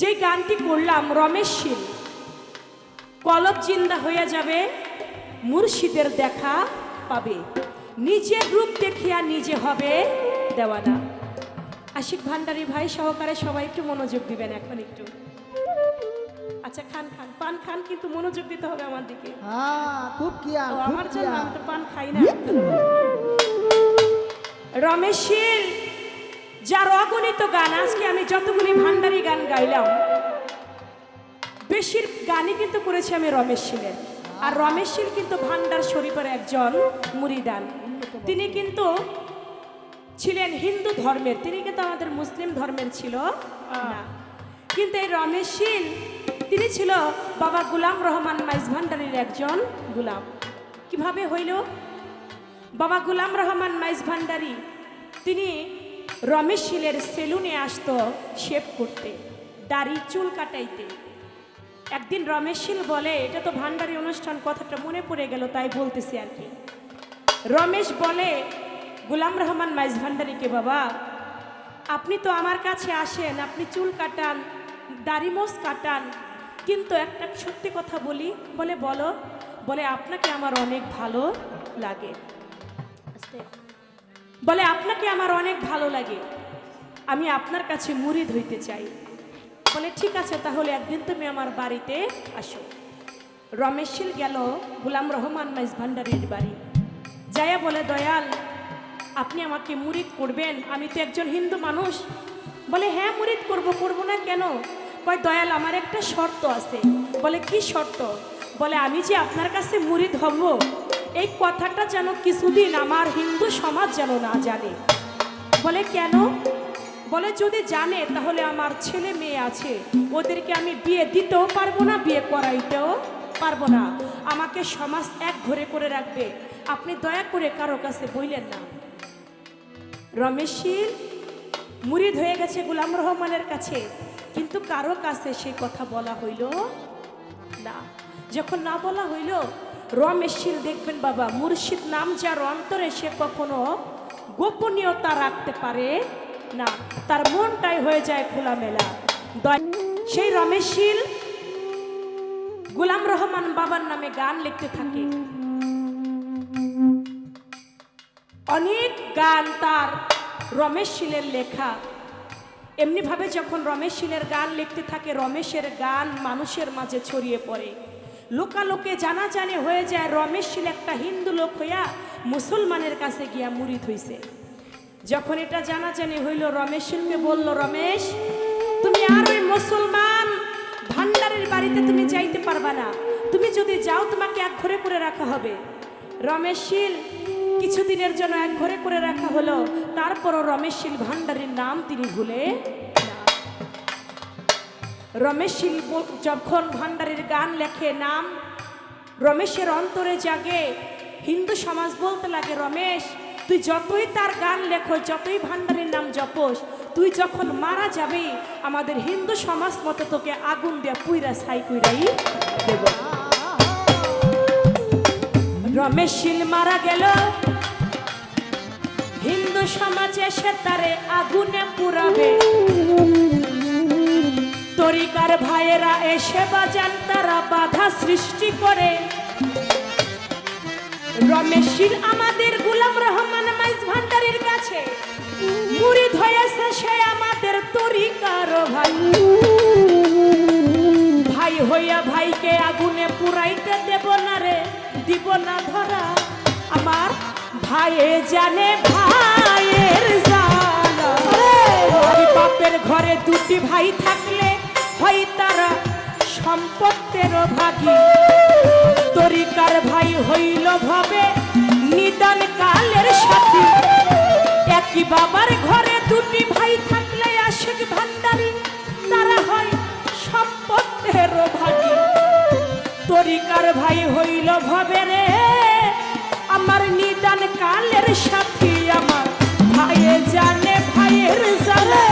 যে গানটি করলাম রমেশ শীল। কলব জিন্দা হয়ে যাবে মুর্শিদের দেখা পাবে। নিজের রূপ দেখিয়া নিজে হবে দেওয়ানা। আশিক ভান্ডারী ভাই সহকারে সবাই একটু মনোযোগ দিবেন এখন একটু। আচ্ছা খান খান। পান খান কিন্তু মনোযোগ দিতে হবে আমার দিকে। হ্যাঁ খুব আমার জন্য আমি তো পান খাই না। রমেশের যার অগণিত গান, আজকে আমি যতগুলি ভান্ডারি গান গাইলাম, বেশির গানই কিন্তু করেছি আমি রমেশ শীলের। আর রমেশ শীল কিন্তু ভান্ডার শরীফের একজন মুরিদান। তিনি কিন্তু ছিলেন হিন্দু ধর্মের, তিনি কিন্তু আমাদের মুসলিম ধর্মের ছিল কিন্তু এই রমেশ শীল, তিনি ছিল বাবা গুলাম রহমান মাইজ ভান্ডারির একজন গুলাম। কীভাবে হইল? বাবা গুলাম রহমান মাইজ ভান্ডারি, তিনি রমেশ শীলের সেলুনে আসতো শেভ করতে, দাড়ি, চুল কাটাইতে একদিন রমেশ শীল বলে, এটা তো ভান্ডারি অনুষ্ঠান, কথাটা মনে পড়ে গেল, তাই বলতেছি আর কি রমেশ বলে, গুলাম রহমান মাইজ ভান্ডারিকে বাবা, আপনি তো আমার কাছে আসেন, আপনি চুল কাটান, দাড়ি মোজ কাটান, কিন্তু একটা সত্যি কথা বলি, বলে বলো, বলে আপনাকে আমার অনেক ভালো লাগে। বলে, আপনাকে আমার অনেক ভালো লাগে। আমি আপনার কাছে মুড়ি ধইতে চাই। বলে, ঠিক আছে, তাহলে একদিন তুমি আমার বাড়িতে আসো। রমেশশীল গেল গুলাম রহমান মাইজ ভান্ডারির বাড়ি। যায়া বলে, দয়াল, আপনি আমাকে মুরিদ করবেন? আমি তো একজন হিন্দু মানুষ। বলে হ্যাঁ মুরিদ করব করব না কেন? কয়, দয়াল, আমার একটা শর্ত আছে। বলে, কি শর্ত? বলে, আমি যে আপনার কাছে মুরিদ হব এই কথাটা যেন কিছুদিন আমার হিন্দু সমাজ যেন না জানে। বলে, কেন? বলে, যদি জানে, তাহলে আমার ছেলে মেয়ে আছে। ওদেরকে আমি বিয়ে দিতেও পারব না, বিয়ে করাইতেও পারব না। আমাকে সমাজ এক ঘরে করে রাখবে। আপনি দয়া করে কারও কাছে বইলেন না। রমেশীর মুরিদ হয়ে গেছে গুলাম রহমানের কাছে। কিন্তু কারও কাছে সেই কথা বলা হইল না। যখন না বলা হইল রমেশীল দেখবেন বাবা, মুর্শিদ নাম যার অন্তরে সে কখনো গোপনীয়তা রাখতে পারে না। তার মনটাই হয়ে যায় খোলামেলা। সেই রমেশীল গুলাম রহমান বাবার নামে গান লিখতে থাকে। অনেক গান তার রমেশ শীলের লেখা। এমনিভাবে যখন রমেশ শীলের গান লিখতে থাকে, রমেশের গান মানুষের মাঝে ছড়িয়ে পড়ে। লোকালোকে জানা জানে হয়ে যায়, রমেশ শীল একটা হিন্দু লোক হইয়া মুসলমানের কাছে গিয়া মুড়িদ হইছে যখন এটা জানা জানি হইল, রমেশ শীলকে বলল, রমেশ, তুমি আর ওই মুসলমান ভান্ডারের বাড়িতে তুমি যাইতে পারবা না। তুমি যদি যাও, তোমাকে এক ঘরে করে রাখা হবে। রমেশ শীল কিছুদিনের জন্য এক ঘরে করে রাখা হলো। তারপরও রমেশ শীল ভান্ডারের নাম তিনি ভুলে রমেশ শীল ব- যখন ভান্ডারের গান লেখে নাম, রমেশের অন্তরে জাগে। হিন্দু সমাজ বলতে লাগে, রমেশ, তুই যতই তার গান লেখো, যতই ভান্ডারের নাম জপোস, তুই যখন মারা যাবি, আমাদের হিন্দু সমাজ মতো তোকে আগুন দিয়ে পুইরা ছাই কুইরাই দেব। রমেশ শীল মারা গেল। হিন্দু সমাজে সে তারে আগুনে পুরাবে। তরিকার ভাইয়েরা এসে বাজান তারা বাধা সৃষ্টি করে। রমেশির আমাদের গুলাম রহমান মাইজ ভান্ডারির কাছে। মুড়ি ধয়েছে সে আমাদের তরিকার ভাই। ভাই হইয়া ভাইকে আগুনে পুরাইতে দেব না রে দিব না ধরা। আমার ভাইয়ে জানে ভাইয়ের জানা। বাপের ঘরে দুটি ভাই থাকলে সম্পত্তের ভাগী তরিকার ভাই হইল ভাবে নিদান কালের সাথী। একই বাবার ঘরে দুটি ভাই থাকলে আশেক ভান্ডারি, তারা হয় সম্পত্তের ভাগী তরিকার ভাই হইল ভাবে রে, আমার নিদান কালের সাথী আমার। ভাইয়ে জানে ভাইয়ের জানে।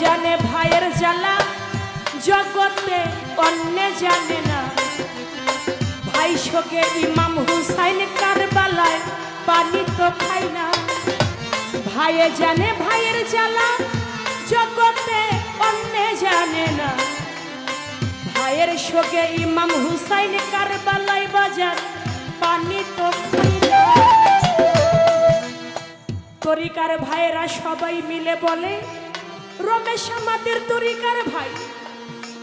জানে ভাইয়ের জ্বালা, জগতে অন্য জানে না। ভাই শোকে ইমাম হুসাইন কারবালায় পানি তো খাই না। ভাইয়ে জানে ভাইয়ের জ্বালা, জগতে অন্য জানে না। ভাইয়ের শোকে ইমাম হুসাইন কারবালায় বাজার, পানি তো খাই না। তরিকার ভাইয়েরা সবাই মিলে বলে রমেশ আমাদের তরিকার ভাই।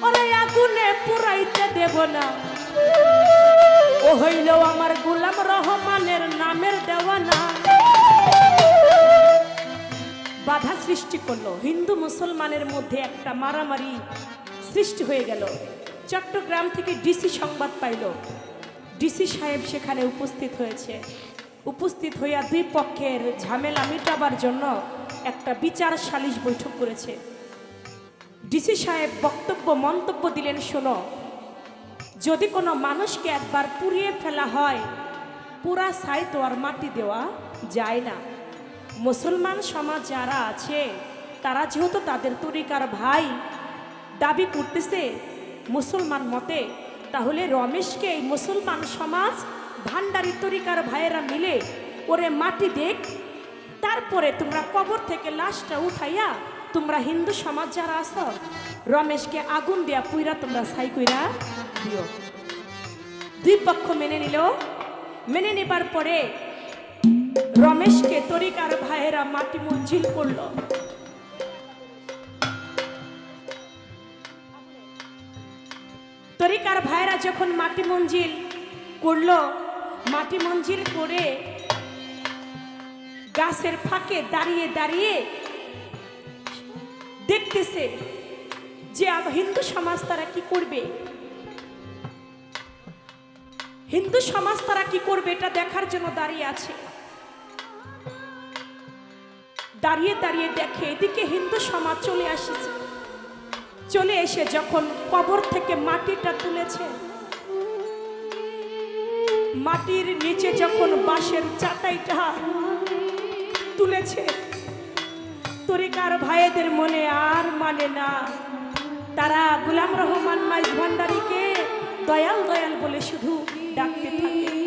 ওরা আগুনে পুরাইতে দেব না। ও হইল আমার গোলাম রহমানের নামের দেওয়ানা। বাধা সৃষ্টি করল। হিন্দু মুসলমানের মধ্যে একটা মারামারি সৃষ্টি হয়ে গেল। চট্টগ্রাম থেকে ডিসি সংবাদ পাইল। ডিসি সাহেব সেখানে উপস্থিত হয়েছে। উপস্থিত হইয়া দুই পক্ষের ঝামেলা মিটাবার জন্য একটা বিচার সালিশ বৈঠক করেছে। ডিসি সাহেব বক্তব্য, মন্তব্য দিলেন, শোনো, যদি কোনো মানুষকে একবার পুড়িয়ে ফেলা হয়, পুরা ছাই তো আর মাটি দেওয়া যায় না। মুসলমান সমাজ যারা আছে, তারা যেহেতু তাদের তরিকার ভাই, দাবি করতেছে মুসলমান মতে, তাহলে রমেশকে এই মুসলমান সমাজ ভান্ডারি তরিকার ভাইয়েরা মিলে ওরে মাটি দেখ তারপরে তোমরা কবর থেকে লাশটা উঠাইয়া তোমরা হিন্দু সমাজ যারা আছো, রমেশকে আগুন দেয়া পুইরা তোমরা ছাই কইরা দিও। দুই পক্ষ মেনে নিল। মেনে নেবার পরে রমেশকে তরিকার ভাইয়েরা মাটি মঞ্জিল করল। তরিকার ভাইয়েরা যখন মাটি মঞ্জিল করল, মাটি মঞ্জিল করে গাছের ফাঁকে দাঁড়িয়ে দাঁড়িয়ে দেখতেছে যে হিন্দু সমাজ তারা কি করবে? হিন্দু সমাজ তারা কি করবে এটা দেখার জন্য দাঁড়িয়ে আছে। দাঁড়িয়ে দাঁড়িয়ে দেখে এদিকে হিন্দু সমাজ চলে আসেছে। চলে এসে যখন কবর থেকে মাটিটা তুলেছে, মাটির নিচে যখন বাঁশের চাটাইটা তুলেছে। তরিকার ভাইদের মনে আর মানে না। তারা গুলাম রহমান মাইজ ভান্ডারীকে দয়াল দয়াল বলে শুধু ডাকতে থাকে।